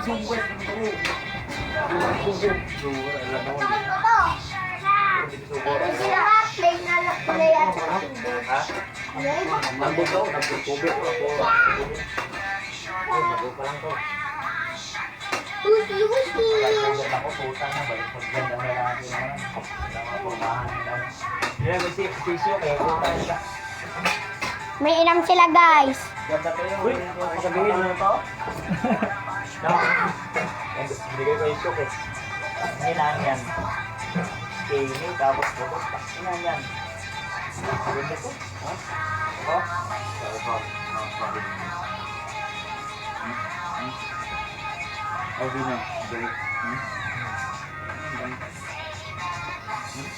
Sungkwet ng tubo. Ka, play na lang play at sa Ha? Play. Mabog daw, nagtutubig ko ako. Mabog pa lang to. Ako, puta na, balik na natin naman. Na. Yeah, may si kaya inam sila guys. Ganda kayo. Uy, sabihin mo to? No. Bigay ko yung shock eh. Hinaan yan. Kini, tapos bukot. Hinaan yan. Ganda ko. Ha? Oh? Ito. Ay, na. Balik. Hmm? Hmm? Hmm?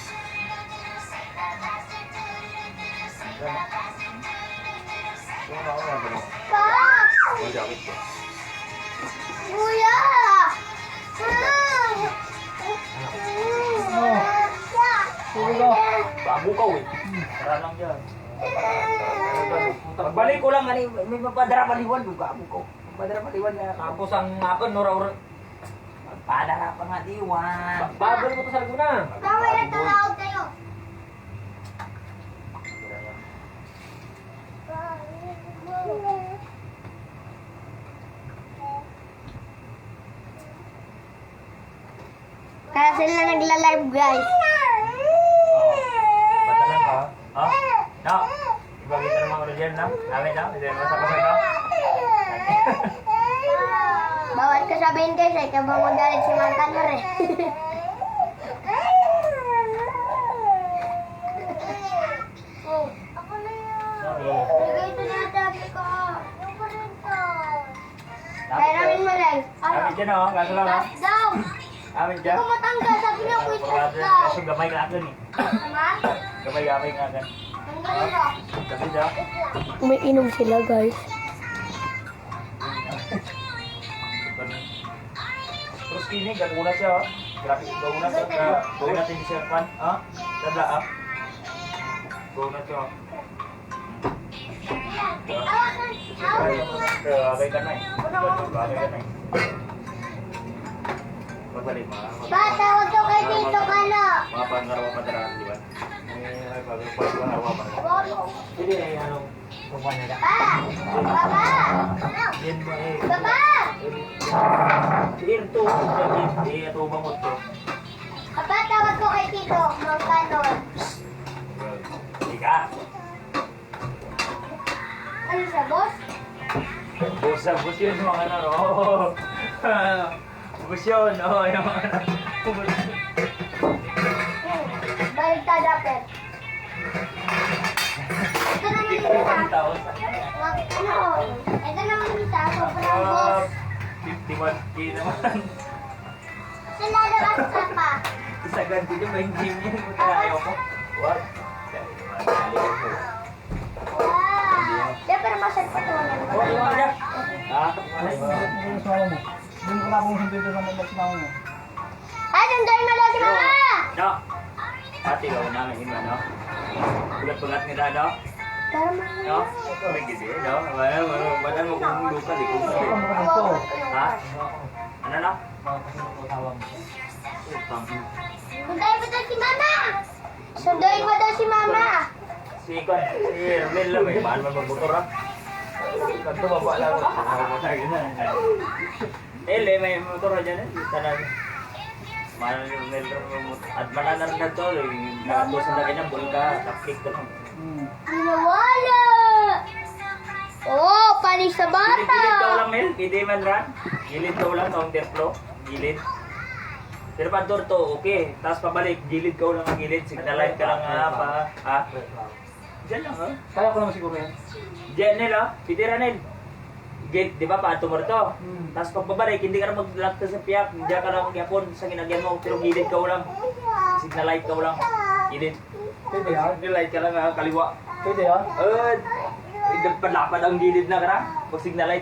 Ano ako na ba? Pa! Ang jacket ko. Kuya! Bago ka eh. Tara lang dyan. Pagbalik ko lang, ani, may mapadara paliwan, yung gabo ko. Mapadara paliwan na. Tapos ang akon, nora-ora. Magpadara pa nga diwan. Babal mo to sa laguna. Tama na tumawag kayo. Kaya sila nagla-live guys. Batalan ka? Ha? No? Ibagay ka naman ko dyan, no? Namin, no? Hindi naman sa kasal, no? Bawat ka sabihin guys, ay kabang si eh. oh, dati ko. Yung ko rin to. Kaya namin mo lang. Namin dyan, no? Kaso lang, no? Stop daw. Namin dyan. Ko matanggal. Sabi niya ko stop daw. Kaso gamay ka agad, eh. Tama? Gamay-gamay ka agad. Tanggalin mo. Kasi dyan. Umiinom sila guys. Terus kini gagawin na siya, oh. Grabe, gawin na siya. Gra- Gawin natin si Sir Pan. Ha? Tanda, ha? Gawin na siya. Abay ka na eh. Abay ka na eh. Pagbalik mo. Bata, huwag ka kay Tito ka na. Mga pangarawa pa tara, di ba? Ay, pangarawa pa. Hindi, eh, ano, kumuha na Pa! Baba! Ba eh. Baba! Sige, ito. Hindi, ito ba mo ito? Papa, tawag ko kay Tito. Mantanor. Ika. Ano siya, boss? Na bus yun mga ano, oh. bus yun, oh, yung ano. Baligtad dapat. Ito naman yung isa. sa ano? Ito naman yung isa. Sobrang boss. 51k naman. Sila labas ka pa. Isa ganti yung may gym yun. Ayaw ko. What? Wow. Di, pero masal pa ito. Oh, yung Ha? Doon ko na akong hindi doon naman magsama mo. Ay, sunduin mo daw si mama! No. Ate, gawin namin iba, no? Pulat-pulat ni Dado. Pero mama. No? May gidi, no? Wala, wala. Wala mo kung luka, di ko. Ito mo ka dito. Ha? Ano na? Sunduin mo daw si mama! Sunduin mo daw si mama! Si Kon, si Ermel lang eh. Paano man magmotor ah? Kanto baba lang. Mo. Eh, may motor dyan eh. Tanan. Mahal yung motor. At mananar na to. Nakatusan na kanyang bulka. Tapik ko lang. Nawala! Oh, panis sa Gilid-gilid daw bata! lang, Mel. Hindi man ran. Gilid daw lang. Counter flow. Gilid. Pero pag door to, okay. Tapos pabalik, gilid ka lang ang gilid. Signalize ka lang ha, pa. Ha? Diyan lang. Kaya ko naman siguro yan. Diyan nila, pitira nil. Gate, di ba, patumor to. Hmm. Tapos pag babalik, hindi ka na mag-lock sa piyak. Diyan ka lang magyapon sa ginagyan mo. Pero gilid ka lang. Signal light ka lang. Gilid. Pwede ha? Signal light ka lang ha, kaliwa. Pwede ha? Eh, uh, palapad ang gilid na ka na. Pag signal light,